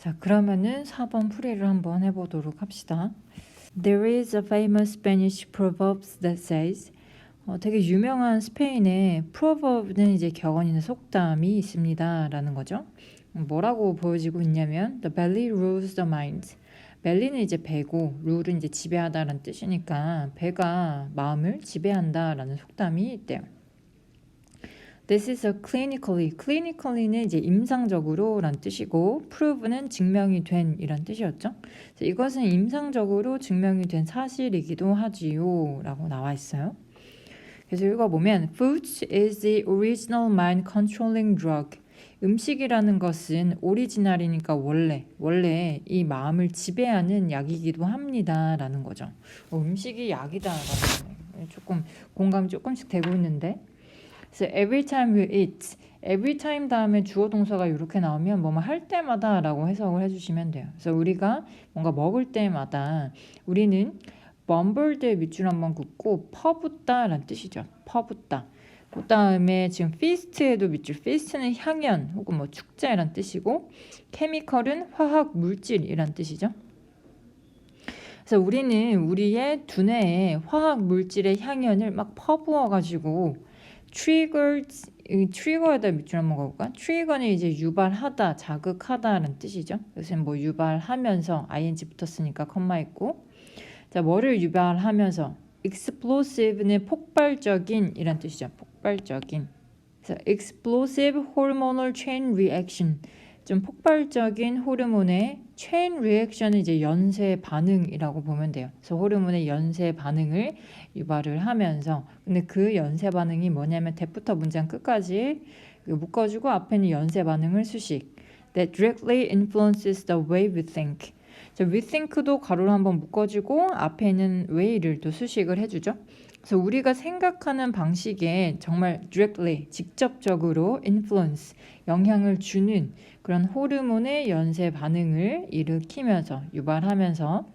자, 그러면은 4번 풀이를 한번 해보도록 합시다. There is a famous Spanish proverb that says 어, 되게 유명한 스페인의 proverb는 이제 격언이나 속담이 있습니다라는 거죠. 뭐라고 보여지고 있냐면 the belly rules the mind. 벨리는 이제 배고 룰은 이제 지배하다라는 뜻이니까 배가 마음을 지배한다라는 속담이 있대요. This is a clinically. clinically는 이제 임상적으로란 뜻이고 prove는 증명이 된 이란 뜻이었죠. 이것은 임상적으로 증명이 된 사실이기도 하지요라고 나와 있어요. 그래서 읽어보면 food is the original mind controlling drug. 음식이라는 것은 오리지널이니까 원래 원래 이 마음을 지배하는 약이기도 합니다라는 거죠. 어, 음식이 약이다라는 거네. 조금 공감이 조금씩 되고 있는데. 그래서 every time you eat, every time 다음에 주어 동사가 이렇게 나오면 뭐뭐 할 때마다라고 해석을 해주시면 돼요. 그래서 우리가 뭔가 먹을 때마다 우리는 범블드의 밑줄 한번 긋고 퍼붓다라는 뜻이죠. 퍼붓다. 그 다음에 지금 feast에도 밑줄 feast는 향연 혹은 뭐 축제란 뜻이고 chemical은 화학 물질이란 뜻이죠. 그래서 우리는 우리의 두뇌에 화학 물질의 향연을 막 퍼부어 가지고 triggers 트리거에다 밑줄 한번 가볼까? 트리거는 이제 유발하다, 자극하다라는 뜻이죠. 그래서 뭐 유발하면서 ing 붙었으니까 컴마 있고 자 뭐를 유발하면서 explosive는 폭발적인 이란 뜻이죠. 폭발적인. 그래서 explosive hormonal chain reaction. 좀 폭발적인 호르몬의 chain reaction은 이제 연쇄 반응이라고 보면 돼요. 그래서 호르몬의 연쇄 반응을 유발을 하면서 근데 그 연쇄 반응이 뭐냐면 대부터 문장 끝까지 묶어주고 앞에는 연쇄 반응을 수식. That directly influences the way we think. 자, we think도 가로로 한번 묶어주고 앞에는 way를 또 수식을 해주죠. 그래서 우리가 생각하는 방식에 정말 directly 직접적으로 influence 영향을 주는 그런 호르몬의 연쇄 반응을 일으키면서 유발하면서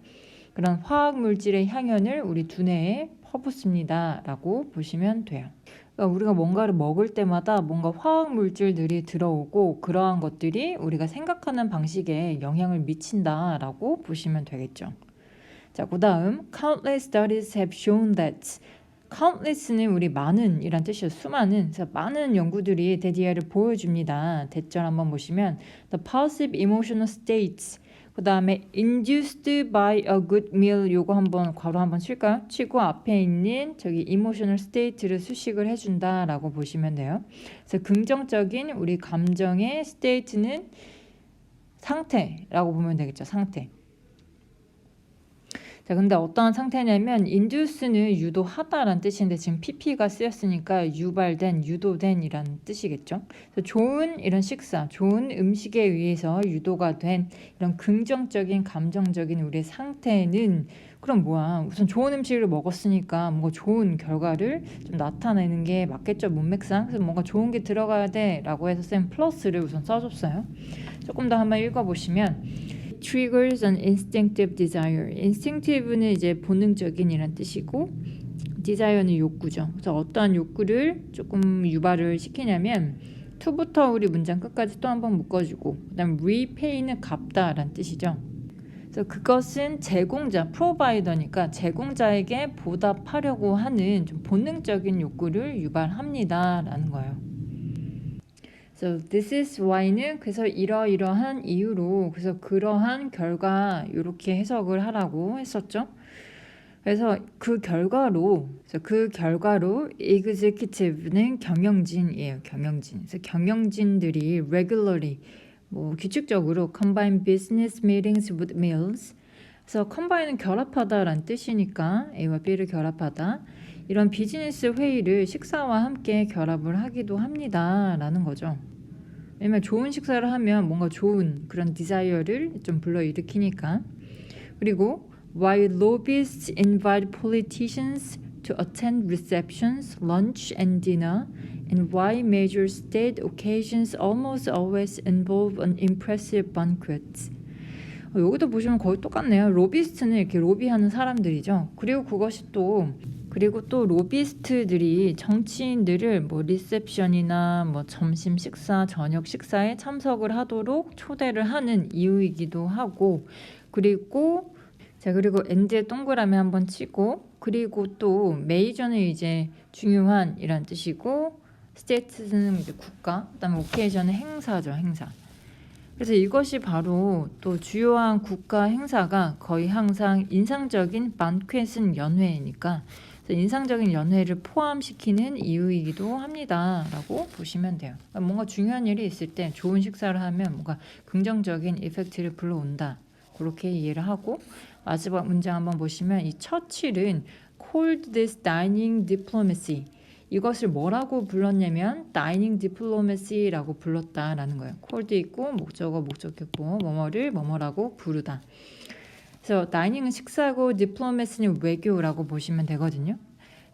그런 화학 물질의 향연을 우리 두뇌에 퍼붓습니다라고 보시면 돼요. 그러니까 우리가 뭔가를 먹을 때마다 뭔가 화학 물질들이 들어오고 그러한 것들이 우리가 생각하는 방식에 영향을 미친다라고 보시면 되겠죠. 자, 그다음 countless studies have shown that countless는 우리 많은이란 뜻이죠. 수많은. 그래서 많은 연구들이 대디아를 보여줍니다. 대절 한번 보시면 the positive emotional states 그 다음에 induced by a good meal 요거 한번 괄호 한번 칠까요? 치고 앞에 있는 저기 emotional state를 수식을 해준다라고 보시면 돼요. 그래서 긍정적인 우리 감정의 state는 상태라고 보면 되겠죠. 상태. 자, 근데 어떠한 상태냐면 induce는 유도하다라는 뜻인데 지금 pp가 쓰였으니까 유발된, 유도된이라는 뜻이겠죠. 그래서 좋은 이런 식사, 좋은 음식에 의해서 유도가 된 이런 긍정적인 감정적인 우리의 상태는 그럼 뭐야? 우선 좋은 음식을 먹었으니까 뭔가 좋은 결과를 좀 나타내는 게 맞겠죠 문맥상. 그래서 뭔가 좋은 게 들어가야 돼라고 해서 쌤 플러스를 우선 써줬어요. 조금 더 한번 읽어보시면. Triggers an instinctive desire. instinctive는 이제 본능적인 이란 뜻이고 desire는 욕구죠. 그래서 어떠한 욕구를 조금 유발을 시키냐면 to부터 우리 문장 끝까지 또 한번 묶어주고 그다음 repay는 갚다란 뜻이죠. 그래서 그것은 제공자, 프로바이더니까 제공자에게 보답하려고 하는 좀 본능적인 욕구를 유발합니다라는 거예요. So this is why는 그래서 이러이러한 이유로 그래서 그러한 결과 이렇게 해석을 하라고 했었죠. 그래서 그 결과로 그래서 그 결과로 executive는 경영진이에요. 경영진. 그래서 경영진들이 regularly 뭐 규칙적으로 combine business meetings with meals. 그래서 combine은 결합하다라는 뜻이니까 A와 B를 결합하다. 이런 비즈니스 회의를 식사와 함께 결합을 하기도 합니다라는 거죠. 왜냐면 좋은 식사를 하면 뭔가 좋은 그런 디자이어를 좀 불러일으키니까. 그리고 while lobbyists invite politicians to attend receptions, lunch and dinner, and why major state occasions almost always involve an impressive banquet. 어, 여기도 보시면 거의 똑같네요. 로비스트는 이렇게 로비하는 사람들이죠. 그리고 그것이 또 그리고 또 로비스트들이 정치인들을 뭐 리셉션이나 뭐 점심 식사, 저녁 식사에 참석을 하도록 초대를 하는 이유이기도 하고 그리고 자 그리고 엔드에 동그라미 한번 치고 그리고 또 메이저는 이제 중요한 이란 뜻이고 스테이트는 이제 국가 그다음에 오케이션은 행사죠 행사. 그래서 이것이 바로 또 주요한 국가 행사가 거의 항상 인상적인 반쾌슨 연회니까 그래서 인상적인 연회를 포함시키는 이유이기도 합니다라고 보시면 돼요. 그러니까 뭔가 중요한 일이 있을 때 좋은 식사를 하면 뭔가 긍정적인 이펙트를 불러온다. 그렇게 이해를 하고 마지막 문장 한번 보시면 이 처칠은 called this dining diplomacy 이것을 뭐라고 불렀냐면 dining diplomacy라고 불렀다라는 거예요. called 있고 목적어 목적했고 뭐뭐를 뭐뭐라고 부르다. 그래서 다이닝은 식사고 diplomacy는 외교라고 보시면 되거든요.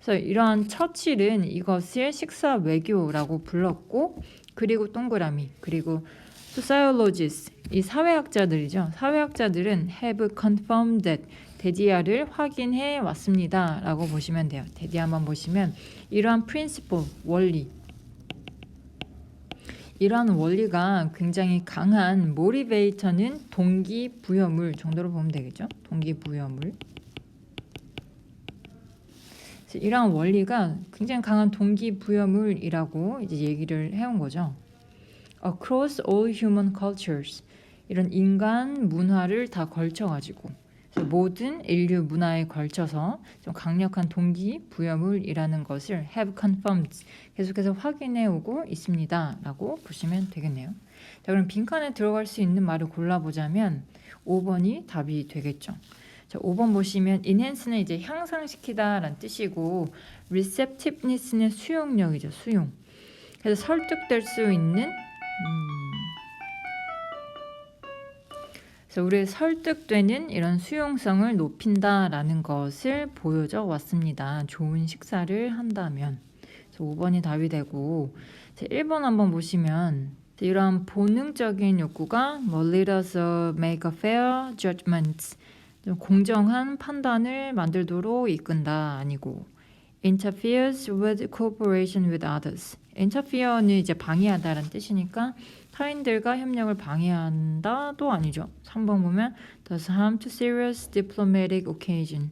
그래서 이러한 처칠은 이것을 식사 외교라고 불렀고 그리고 동그라미 그리고 sociologists 이 사회학자들이죠. 사회학자들은 have confirmed that 데디아를 확인해 왔습니다라고 보시면 돼요. 데디아 한번 보시면 이러한 principle 원리 이러한 원리가 굉장히 강한 모티베이터는 동기부여물 정도로 보면 되겠죠. 동기부여물. 이러한 원리가 굉장히 강한 동기부여물이라고 이제 얘기를 해온 거죠. Across all human cultures 이런 인간 문화를 다 걸쳐가지고 모든 인류 문화에 걸쳐서 좀 강력한 동기 부여물이라는 것을 have confirmed 계속해서 확인해 오고 있습니다라고 보시면 되겠네요. 자 그럼 빈칸에 들어갈 수 있는 말을 골라보자면 5번이 답이 되겠죠. 자 5번 보시면 enhance는 이제 향상시키다라는 뜻이고 receptiveness는 수용력이죠 수용. 그래서 설득될 수 있는 음, 그래서 우리의 설득되는 이런 수용성을 높인다라는 것을 보여줘 왔습니다. 좋은 식사를 한다면. 그래서 5번이 답이 되고 1번 한번 보시면 이러한 본능적인 욕구가 뭐 let us make a fair judgment 좀 공정한 판단을 만들도록 이끈다 아니고 interferes with cooperation with others interfere는 이제 방해하다라는 뜻이니까 타인들과 협력을 방해한다도 아니죠. 3번 보면 does harm to serious diplomatic occasion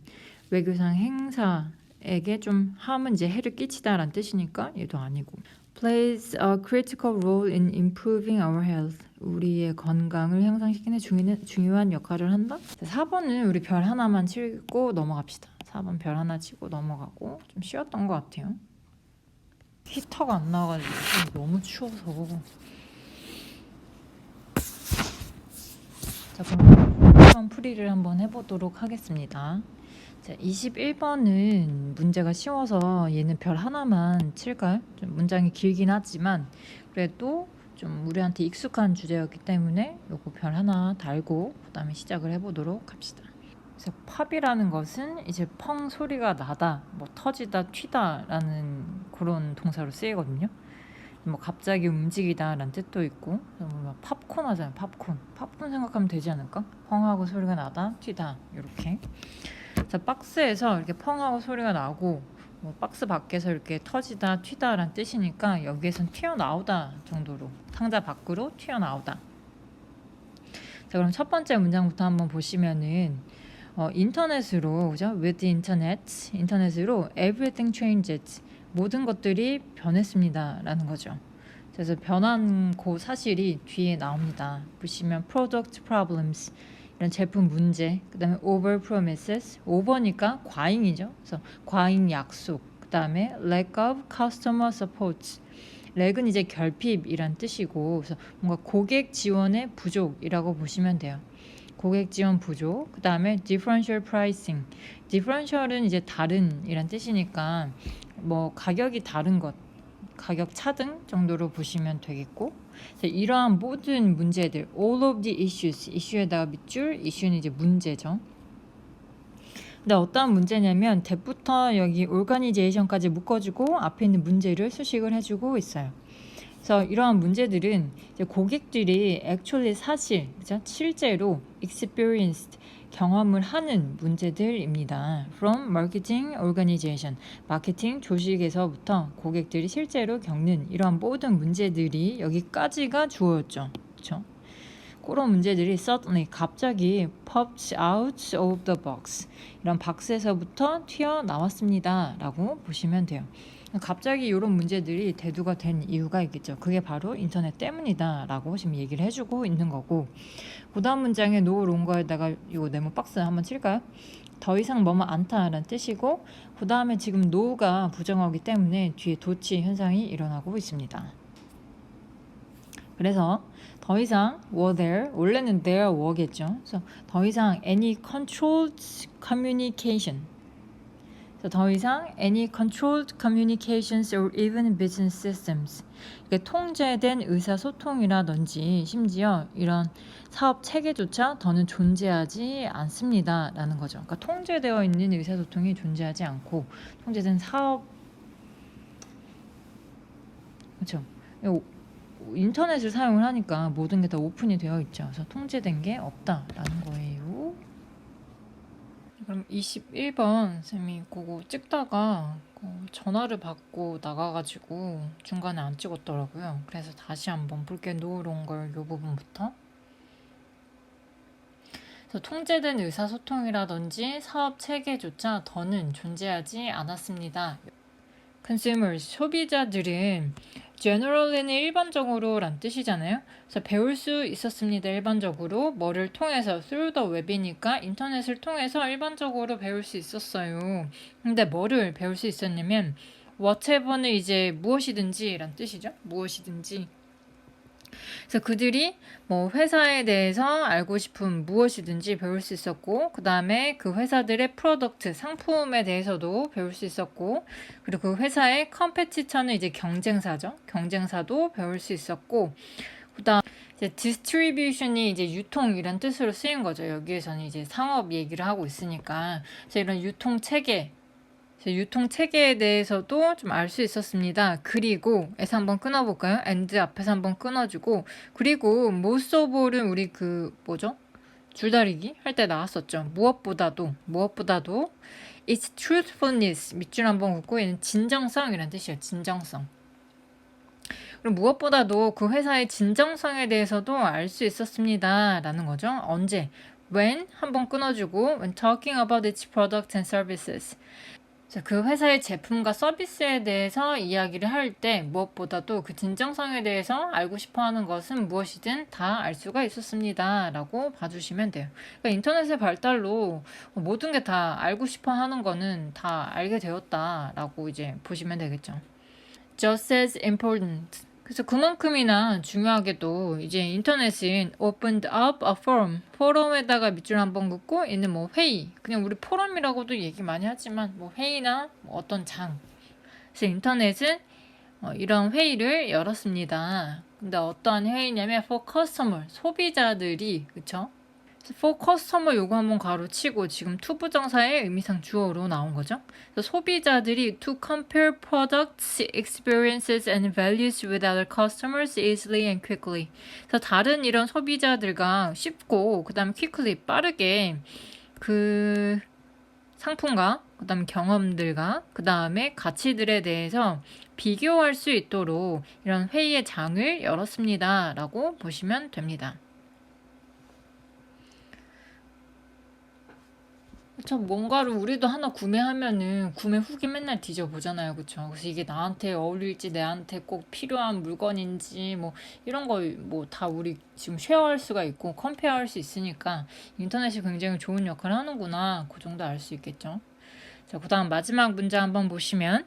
외교상 행사에게 좀 harm은 이제 해를 끼치다라는 뜻이니까 얘도 아니고 plays a critical role in improving our health 우리의 건강을 향상시키는 중요한, 중요한 역할을 한다. 4번은 우리 별 하나만 치고 넘어갑시다. 4번 별 하나 치고 넘어가고 좀 쉬웠던 것 같아요. 히터가 안 나와가지고 너무 추워서 자 그럼 1번 풀이를 한번 해보도록 하겠습니다. 자 21번은 문제가 쉬워서 얘는 별 하나만 칠까요? 좀 문장이 길긴 하지만 그래도 좀 우리한테 익숙한 주제였기 때문에 요거 별 하나 달고 그다음에 시작을 해보도록 합시다. 그래서 팝이라는 것은 이제 펑 소리가 나다, 뭐 터지다, 튀다라는 그런 동사로 쓰이거든요. 뭐 갑자기 움직이다라는 뜻도 있고, 뭐 팝콘 하잖아요. 팝콘. 팝콘 생각하면 되지 않을까? 펑하고 소리가 나다, 튀다 이렇게. 자 박스에서 이렇게 펑하고 소리가 나고 뭐 박스 밖에서 이렇게 터지다, 튀다라는 뜻이니까 여기에선 튀어나오다 정도로 상자 밖으로 튀어나오다. 자 그럼 첫 번째 문장부터 한번 보시면은 어, 인터넷으로 그죠? With internet 인터넷으로 everything changes 모든 것들이 변했습니다라는 거죠. 그래서 변한 그 사실이 뒤에 나옵니다. 보시면 product problems 이런 제품 문제, 그다음에 over promises, over니까 과잉이죠. 그래서 과잉 약속, 그다음에 lack of customer support. 렉은 이제 결핍이란 뜻이고, 그래서 뭔가 고객 지원의 부족이라고 보시면 돼요. 고객 지원 부족. 그 다음에 differential pricing. differential은 이제 다른 이란 뜻이니까 뭐 가격이 다른 것, 가격 차등 정도로 보시면 되겠고 자, 이러한 모든 문제들 all of the issues 이슈에다가 밑줄 이슈는 이제 문제죠. 근데 어떠한 문제냐면 대부터 여기 organization까지 묶어주고 앞에 있는 문제를 수식을 해주고 있어요. 그래서 이러한 문제들은 고객들이 actually 사실, 그죠? 실제로 experienced 경험을 하는 문제들입니다. From marketing organization, 마케팅 조직에서부터 고객들이 실제로 겪는 이러한 모든 문제들이 여기까지가 주어였죠. 그렇죠? 그런 문제들이 suddenly 갑자기 popped out of the box 이런 박스에서부터 튀어 나왔습니다 라고 보시면 돼요. 갑자기 이런 문제들이 대두가 된 이유가 있겠죠. 그게 바로 인터넷 때문이다라고 지금 얘기를 해주고 있는 거고 그 다음 문장에 no longer에다가 이 네모 박스 한번 칠까요? 더 이상 뭐뭐 않다라는 뜻이고 그 다음에 지금 no가 부정어기 때문에 뒤에 도치 현상이 일어나고 있습니다. 그래서 더 이상 were there 원래는 there were겠죠. 그래서 더 이상 any controlled communication 더 이상 any controlled communications or even business systems 통제된 의사소통이라든지 심지어 이런 사업 체계조차 더는 존재하지 않습니다라는 거죠. 그러니까 통제되어 있는 의사소통이 존재하지 않고 통제된 사업 그렇죠. 인터넷을 사용을 하니까 모든 게 다 오픈이 되어 있죠. 그래서 통제된 게 없다라는 거예요. 그럼 21번 쌤이 그거 찍다가 그 전화를 받고 나가가지고 중간에 안 찍었더라고요. 그래서 다시 한번 볼게 노론 걸요 부분부터. 그래서 통제된 의사소통이라든지 사업 체계조차 더는 존재하지 않았습니다. consumers 소비자들은 generally는 일반적으로 란 뜻이잖아요. 그래서 배울 수 있었습니다. 일반적으로 뭐를 통해서 through the web이니까 인터넷을 통해서 일반적으로 배울 수 있었어요. 근데 뭐를 배울 수 있었냐면 whatever는 이제 무엇이든지 란 뜻이죠. 무엇이든지 그래서 그들이 뭐 회사에 대해서 알고 싶은 무엇이든지 배울 수 있었고, 그 다음에 그 회사들의 프로덕트, 상품에 대해서도 배울 수 있었고, 그리고 그 회사의 컴페티터는 이제 경쟁사죠. 경쟁사도 배울 수 있었고, 그 다음 이제 디스트리뷰션이 이제 유통이란 뜻으로 쓰인 거죠. 여기에서는 이제 상업 얘기를 하고 있으니까. 그래서 이런 유통 체계, 유통 체계에 대해서도 좀 알 수 있었습니다. 그리고 에서 한번 끊어볼까요? and 앞에서 한번 끊어주고 그리고 all은 우리 그 뭐죠? 줄다리기 할 때 나왔었죠. 무엇보다도 무엇보다도 its truthfulness 밑줄 한번 긋고 얘는 진정성이란 뜻이에요. 진정성. 그럼 무엇보다도 그 회사의 진정성에 대해서도 알 수 있었습니다. 라는 거죠. 언제? when 한번 끊어주고 when talking about its products and services 자, 그 회사의 제품과 서비스에 대해서 이야기를 할 때 무엇보다도 그 진정성에 대해서 알고 싶어 하는 것은 무엇이든 다 알 수가 있었습니다. 라고 봐주시면 돼요. 그러니까 인터넷의 발달로 모든 게 다 알고 싶어 하는 거는 다 알게 되었다. 라고 이제 보시면 되겠죠. Just as important. 그래서 그만큼이나 중요하게도 이제 인터넷은 opened up a forum. 포럼에다가 밑줄 한번 긋고 있는 뭐 회의. 그냥 우리 포럼이라고도 얘기 많이 하지만 뭐 회의나 뭐 어떤 장. 그래서 인터넷은 어, 이런 회의를 열었습니다. 근데 어떠한 회의냐면 for customer 소비자들이 그쵸? For customer 요거 한번 가로치고 지금 to 부정사의 의미상 주어로 나온 거죠. 소비자들이 to compare products, experiences and values with other customers easily and quickly. 그래서 다른 이런 소비자들과 쉽고 그다음에 quickly 빠르게 그 상품과 그다음 경험들과 그다음에 가치들에 대해서 비교할 수 있도록 이런 회의의 장을 열었습니다라고 보시면 됩니다. 그쵸 뭔가를 우리도 하나 구매하면은 구매 후기 맨날 뒤져보잖아요. 그쵸? 그래서 이게 나한테 어울릴지 내한테 꼭 필요한 물건인지 뭐 이런 거 뭐 다 우리 지금 쉐어할 수가 있고 컴페어할 수 있으니까 인터넷이 굉장히 좋은 역할을 하는구나. 그 정도 알 수 있겠죠? 자그 다음 마지막 문장 한번 보시면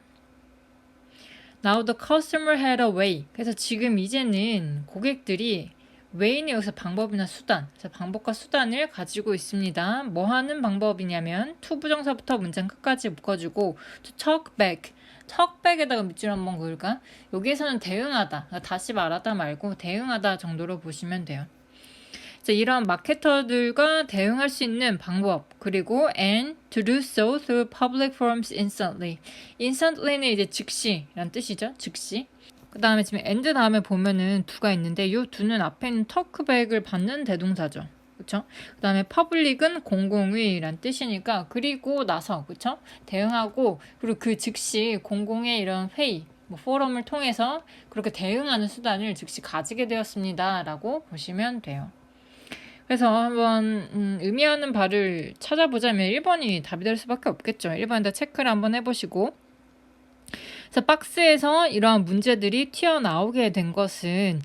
Now the customer had a way. 그래서 지금 이제는 고객들이 웨이는 여기서 방법이나 수단, 자, 방법과 수단을 가지고 있습니다. 뭐 하는 방법이냐면 to 부정사부터 문장 끝까지 묶어주고 to talk back, back에다가 밑줄 한번 그을까? 여기에서는 대응하다, 다시 말하다 말고 대응하다 정도로 보시면 돼요. 자, 이런 마케터들과 대응할 수 있는 방법 그리고 and to do so through public forums instantly. instantly는 이제 즉시란 뜻이죠. 즉시. 그 다음에 지금 and 다음에 보면은 두가 있는데 이 두는 앞에 있는 터크백을 받는 대동사죠. 그쵸? 그 다음에 퍼블릭은 공공의란 뜻이니까 그리고 나서 그쵸? 대응하고 그리고 그 즉시 공공의 이런 회의 뭐 포럼을 통해서 그렇게 대응하는 수단을 즉시 가지게 되었습니다 라고 보시면 돼요. 그래서 한번 음, 의미하는 바를 찾아보자면 1번이 답이 될 수밖에 없겠죠. 1번에다 체크를 한번 해보시고 박스에서 이러한 문제들이 튀어나오게 된 것은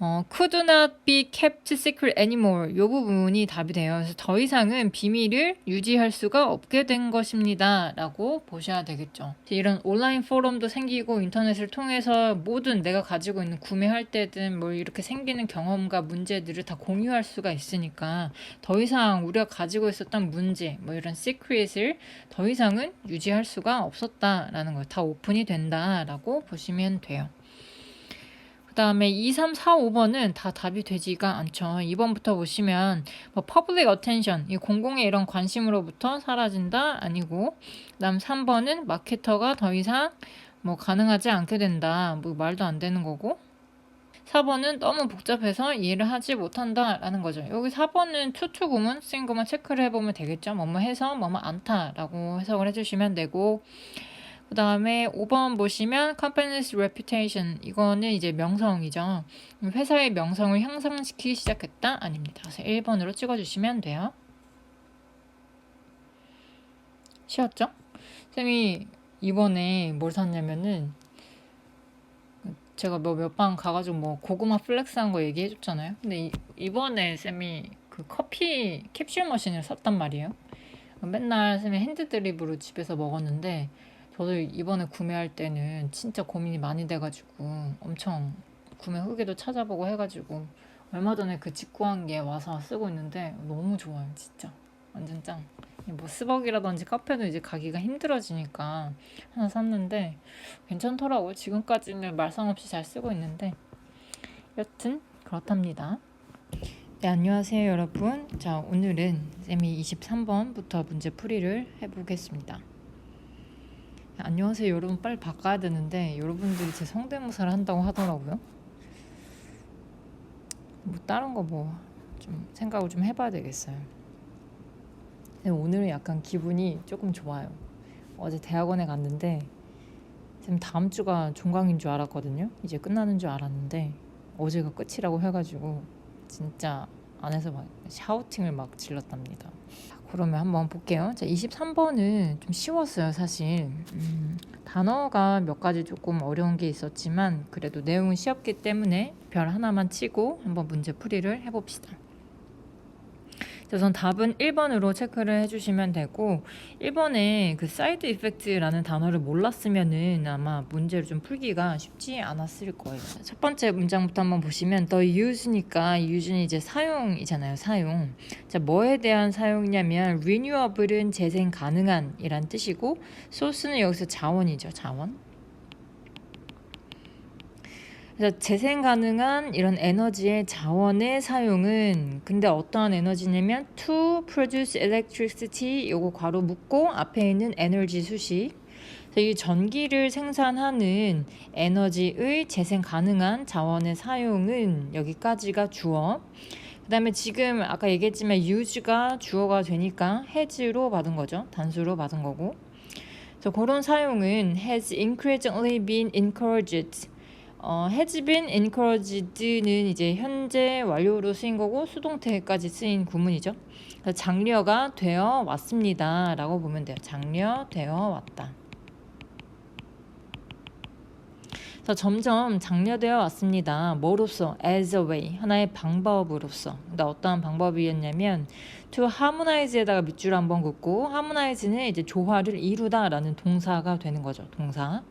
어, could not be kept secret anymore. 이 부분이 답이 돼요. 그래서 더 이상은 비밀을 유지할 수가 없게 된 것입니다. 라고 보셔야 되겠죠. 이런 온라인 포럼도 생기고 인터넷을 통해서 모든 내가 가지고 있는 구매할 때든 뭐 이렇게 생기는 경험과 문제들을 다 공유할 수가 있으니까 더 이상 우리가 가지고 있었던 문제, 뭐 이런 시크릿을 더 이상은 유지할 수가 없었다라는 거, 다 오픈이 된다라고 보시면 돼요. 그 다음에 2, 3, 4, 5번은 다 답이 되지가 않죠. 2번부터 보시면 뭐 public attention, 이 공공의 이런 관심으로부터 사라진다 아니고 그 다음 3번은 마케터가 더 이상 뭐 가능하지 않게 된다. 뭐 말도 안 되는 거고 4번은 너무 복잡해서 이해를 하지 못한다라는 거죠. 여기 4번은 투투 구문 쓰인 것만 체크를 해보면 되겠죠. 뭐뭐 해서 뭐뭐 않다라고 해석을 해주시면 되고 그 다음에 5번 보시면 company's reputation 이거는 이제 명성이죠. 회사의 명성을 향상시키기 시작했다 아닙니다. 그래서 1번으로 찍어주시면 돼요. 쉬웠죠? 쌤이 이번에 뭘 샀냐면은 제가 뭐 몇 방 가가지고 뭐 고구마 플렉스 한 거 얘기해줬잖아요. 근데 이, 이번에 쌤이 그 커피 캡슐 머신을 샀단 말이에요. 맨날 쌤이 핸드 드립으로 집에서 먹었는데 저도 이번에 구매할 때는 진짜 고민이 많이 돼가지고 엄청 구매 후기도 찾아보고 해가지고 얼마 전에 그 직구한 게 와서 쓰고 있는데 너무 좋아요 진짜 완전 짱. 뭐 스벅이라든지 카페도 이제 가기가 힘들어지니까 하나 샀는데 괜찮더라고요. 지금까지는 말썽 없이 잘 쓰고 있는데 여튼 그렇답니다. 네, 안녕하세요 여러분. 자, 오늘은 쌤이 23번부터 문제 풀이를 해보겠습니다. 안녕하세요 여러분 빨리 바꿔야 되는데 여러분들이 제 성대모사를 한다고 하더라고요. 뭐 다른 거 뭐 좀 생각을 좀 해봐야 되겠어요. 오늘은 약간 기분이 조금 좋아요. 어제 대학원에 갔는데 지금 다음 주가 종강인 줄 알았거든요. 이제 끝나는 줄 알았는데 어제가 끝이라고 해가지고 진짜 안에서 막 샤우팅을 막 질렀답니다. 그러면 한번 볼게요. 자, 23번은 좀 쉬웠어요, 사실. 음, 단어가 몇 가지 조금 어려운 게 있었지만 그래도 내용은 쉬웠기 때문에 별 하나만 치고 한번 문제 풀이를 해봅시다. 우선 답은 1번으로 체크를 해주시면 되고 1번에 그 사이드 이펙트라는 단어를 몰랐으면은 아마 문제를 좀 풀기가 쉽지 않았을 거예요. 첫 번째 문장부터 한번 보시면 the use니까 use는 이제 사용이잖아요. 사용. 자 뭐에 대한 사용이냐면 renewable은 재생 가능한이란 뜻이고 소스는 여기서 자원이죠. 자원. 그래서 재생 가능한 이런 에너지의 자원의 사용은 근데 어떠한 에너지냐면 to produce electricity 요거 괄호 묶고 앞에 있는 에너지 수식 이 전기를 생산하는 에너지의 재생 가능한 자원의 사용은 여기까지가 주어. 그 다음에 지금 아까 얘기했지만 use가 주어가 되니까 has로 받은 거죠. 단수로 받은 거고. 그래서 그런 사용은 has increasingly been encouraged 어, been encouraged는 이제 현재 완료로 쓰인 거고 수동태까지 쓰인 구문이죠. 장려가 되어 왔습니다 라고 보면 돼요. 장려 되어 왔다. 그래서 점점 장려되어 왔습니다. 뭐로써? as a way. 하나의 방법으로서. 근데 어떠한 방법이었냐면 to harmonize에다가 밑줄 한번 긋고 harmonize는 이제 조화를 이루다 라는 동사가 되는 거죠. 동사.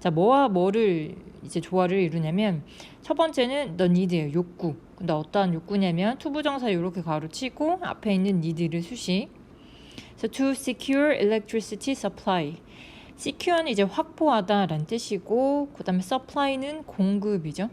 자, 뭐와 뭐를 이제 조화를 이루냐면 첫 번째는 the need예요. 욕구. 근데 어떠한 욕구냐면 투부정사 이렇게 가로치고 앞에 있는 need를 수식. 그래서 to secure electricity supply. secure는 이제 확보하다라는 뜻이고 그다음에 supply는 공급이죠.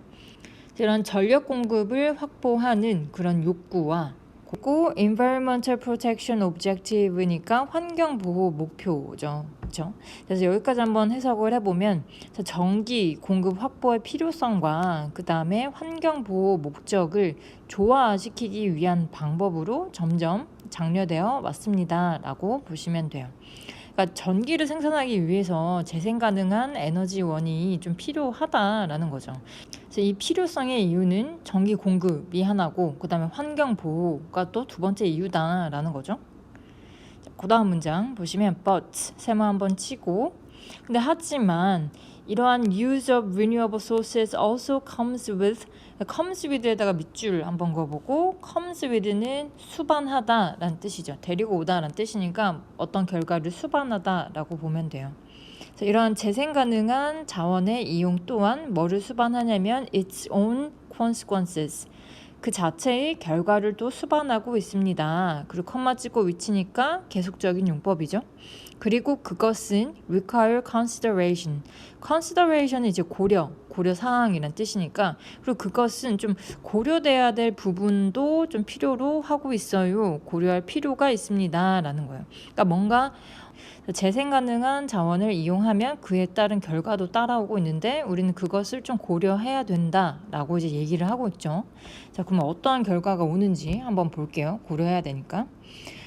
이런 전력 공급을 확보하는 그런 욕구와 고 environmental protection objective니까 환경 보호 목표죠. 그렇죠? 그래서 여기까지 한번 해석을 해보면 자, 전기 공급 확보의 필요성과 그 다음에 환경 보호 목적을 조화시키기 위한 방법으로 점점 장려되어 왔습니다라고 보시면 돼요. 그러니까 전기를 생산하기 위해서 재생 가능한 에너지원이 좀 필요하다라는 거죠. 그래서 이 필요성의 이유는 전기 공급이 하나고 그다음에 환경 보호가 또 두 번째 이유다라는 거죠. 그 다음 문장 보시면 but 세모 한번 치고 근데 하지만 이러한 use of renewable sources also comes with comes with에다가 밑줄 한번 그어보고 comes with는 수반하다라는 뜻이죠. 데리고 오다라는 뜻이니까 어떤 결과를 수반하다라고 보면 돼요. 그래서 이러한 재생 가능한 자원의 이용 또한 뭐를 수반하냐면 its own consequences 그 자체의 결과를 또 수반하고 있습니다. 그리고 컴마 찍고 위치니까 계속적인 용법이죠. 그리고 그것은 require consideration. consideration은 이제 고려, 고려 사항이란 뜻이니까 그리고 그것은 좀 고려돼야 될 부분도 좀 필요로 하고 있어요. 고려할 필요가 있습니다라는 거예요. 그러니까 뭔가 재생 가능한 자원을 이용하면 그에 따른 결과도 따라오고 있는데 우리는 그것을 좀 고려해야 된다라고 이제 얘기를 하고 있죠. 자, 그럼 어떠한 결과가 오는지 한번 볼게요. 고려해야 되니까.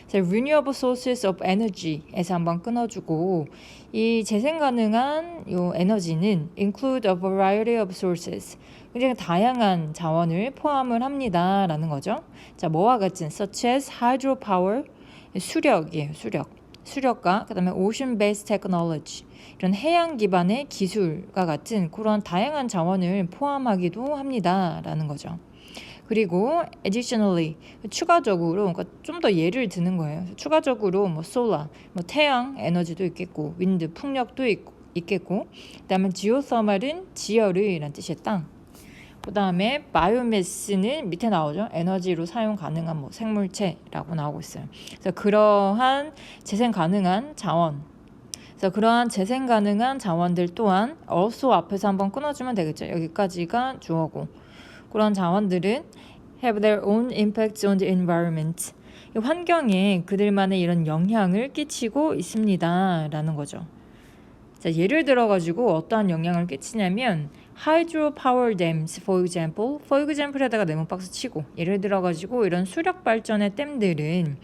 자, renewable sources of energy에서 한번 끊어주고 이 재생 가능한 요 에너지는 include a variety of sources 굉장히 다양한 자원을 포함을 합니다라는 거죠. 자, 뭐와 같은 such as hydropower 수력이에요, 수력. 수력과 그다음에 ocean based technology 이런 해양 기반의 기술과 같은 그런 다양한 자원을 포함하기도 합니다라는 거죠. 그리고 additionally 추가적으로 그러니까 좀 더 예를 드는 거예요. 추가적으로 뭐 solar 뭐 태양 에너지도 있겠고 윈드 풍력도 있, 있겠고 그다음에 geothermal은 지열이란 뜻의 땅. 그다음에 바이오매스는 밑에 나오죠. 에너지로 사용 가능한 뭐 생물체라고 나오고 있어요. 그래서 그러한 재생 가능한 자원 그래서 그러한 재생 가능한 자원들 또한 also 앞에서 한번 끊어주면 되겠죠. 여기까지가 주어고 그런 자원들은 have their own impact on the environment. 이 환경에 그들만의 이런 영향을 끼치고 있습니다 라는 거죠. 자, 예를 들어 가지고 어떠한 영향을 끼치냐면 hydro power dams for example, for example에다가 네모 박스 치고 예를 들어 가지고 이런 수력 발전의 댐들은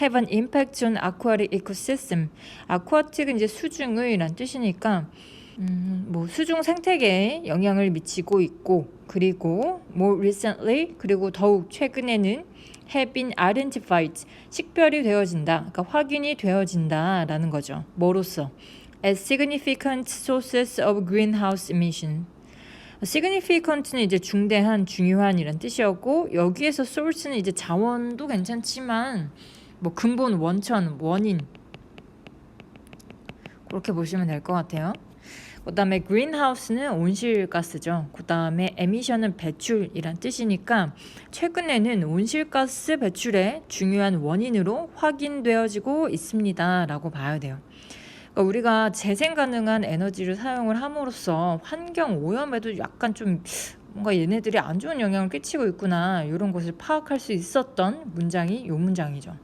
have an impact on aquatic ecosystem. aquatic은 이제 수중의란 뜻이니까 음, 뭐 수중 생태계에 영향을 미치고 있고 그리고 more recently 그리고 더욱 최근에는 have been identified 식별이 되어진다. 그러니까 확인이 되어진다라는 거죠. 뭐로써 as significant sources of greenhouse emission. significant는 이제 중대한, 중요한이란 뜻이었고 여기에서 source는 이제 자원도 괜찮지만 뭐 근본, 원천, 원인 그렇게 보시면 될 것 같아요. 그다음에 greenhouse는 온실가스죠. 그다음에 emission은 배출이란 뜻이니까 최근에는 온실가스 배출의 중요한 원인으로 확인되어지고 있습니다라고 봐야 돼요. 그러니까 우리가 재생 가능한 에너지를 사용을 함으로써 환경 오염에도 약간 좀 뭔가 얘네들이 안 좋은 영향을 끼치고 있구나 이런 것을 파악할 수 있었던 문장이 이 문장이죠.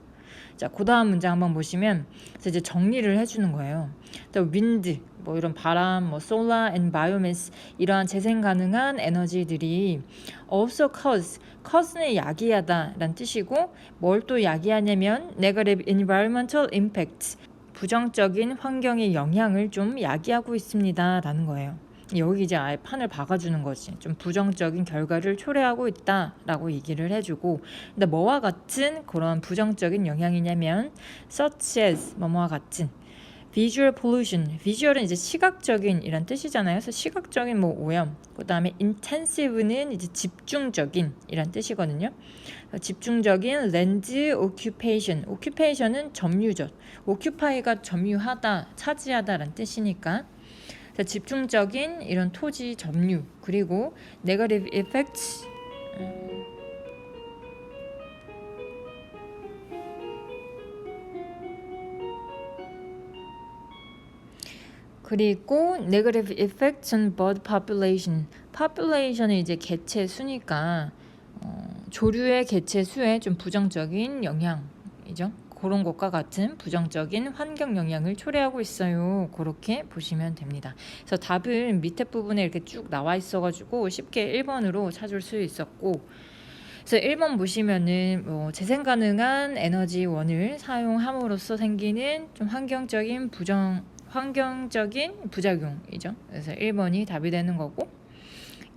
자, 그 다음 문장 한번 보시면 이제 정리를 해주는 거예요. 또 윈드, 뭐 이런 바람, 뭐 solar and biomass 이러한 재생 가능한 에너지들이 also cause, cause는 야기하다라는 뜻이고 뭘 또 야기하냐면 negative environmental impact 부정적인 환경의 영향을 좀 야기하고 있습니다라는 거예요. 여기 이제 아예 판을 박아주는 거지. 좀 부정적인 결과를 초래하고 있다라고 얘기를 해주고, 근데 뭐와 같은 그런 부정적인 영향이냐면, such as 뭐뭐와 같은 visual pollution. visual은 이제 시각적인 이란 뜻이잖아요. 그래서 시각적인 뭐 오염. 그 다음에 intensive는 이제 집중적인 이란 뜻이거든요. 집중적인 land occupation. occupation은 점유죠. occupy가 점유하다, 차지하다라는 뜻이니까. 자, 집중적인 이런 토지 점유 그리고 negative effects 그리고 negative effects on bird population. population은 이제 개체 수니까 어, 조류의 개체 수에 좀 부정적인 영향이죠. 그런 것과 같은 부정적인 환경 영향을 초래하고 있어요. 그렇게 보시면 됩니다. 그래서 답은 밑에 부분에 이렇게 쭉 나와 있어가지고 쉽게 1번으로 찾을 수 있었고 그래서 1번 보시면은 뭐 재생 가능한 에너지원을 사용함으로써 생기는 좀 환경적인 부정 환경적인 부작용이죠. 그래서 1번이 답이 되는 거고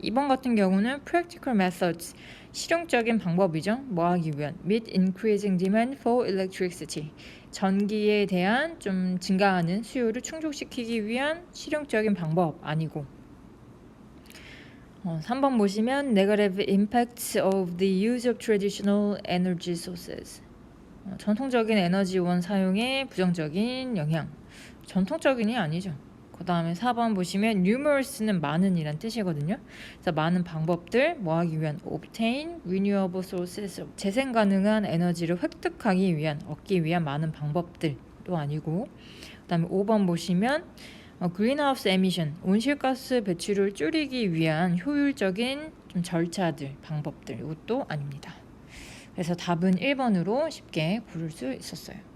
2번 같은 경우는 practical methods 실용적인 방법이죠. 뭐 하기 위한 meet increasing demand for electricity 전기에 대한 좀 증가하는 수요를 충족시키기 위한 실용적인 방법 아니고 어, 3번 보시면 negative impacts of the use of traditional energy sources 어, 전통적인 에너지원 사용의 부정적인 영향 전통적인이 아니죠. 그 다음에 4번 보시면 numerous는 많은이란 뜻이거든요. 그래서 많은 방법들 뭐 하기 위한 obtain renewable sources 재생 가능한 에너지를 획득하기 위한 얻기 위한 많은 방법들도 아니고 그 다음에 5번 보시면 어, greenhouse emission 온실가스 배출을 줄이기 위한 효율적인 좀 절차들 방법들 이것도 아닙니다. 그래서 답은 1번으로 쉽게 고를 수 있었어요.